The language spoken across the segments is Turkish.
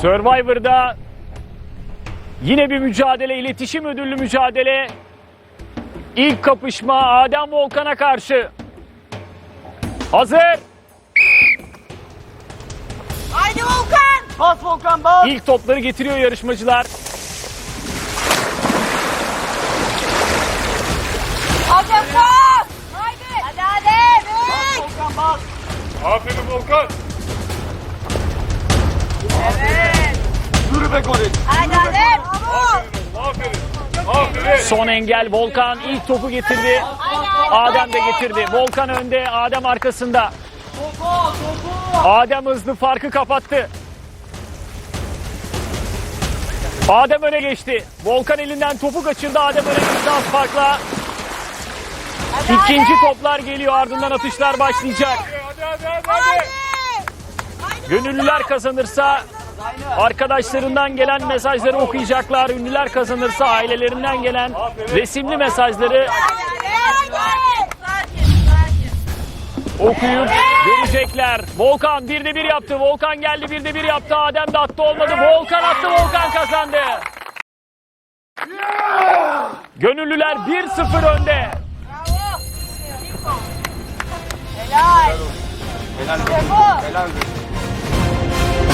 Survivor'da yine bir mücadele, iletişim ödüllü mücadele. İlk kapışma Adem Volkan'a karşı. Hazır. Haydi Volkan. Bas Volkan bas. İlk topları getiriyor yarışmacılar. Adem bas. Haydi. Hadi Adem. Bas Volkan bas. Aferin Volkan. Evet. Yürü be Adem. Aferin. Aferin. Son engel Volkan ilk topu getirdi. Adem de getirdi. Volkan önde, Adem arkasında. Adem hızlı farkı kapattı. Adem öne geçti. Volkan elinden topu kaçırdı. Adem öne geçti az farkla. İkinci toplar geliyor ardından atışlar başlayacak. Hadi hadi hadi. Hadi. Gönüllüler kazanırsa arkadaşlarından gelen mesajları okuyacaklar. Ünlüler kazanırsa ailelerinden gelen resimli mesajları okuyup görecekler. Volkan bir de bir yaptı. Volkan geldi bir de bir yaptı. Adem de attı olmadı. Volkan attı. Volkan kazandı. Gönüllüler 1-0 önde. Helal. Helal bu. Helal.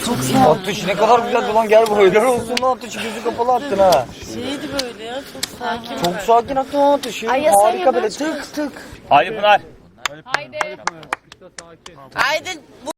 bas. Aferin Volkan. Atış ne kadar güzel lan gel buraya. Helal olsun lan atışı gözü kapalı attın ha. Şeydi böyle ya çok sakin. Çok sakin attın o atışı. Harika böyle tık tık. Haydi Pınar. Haydi bu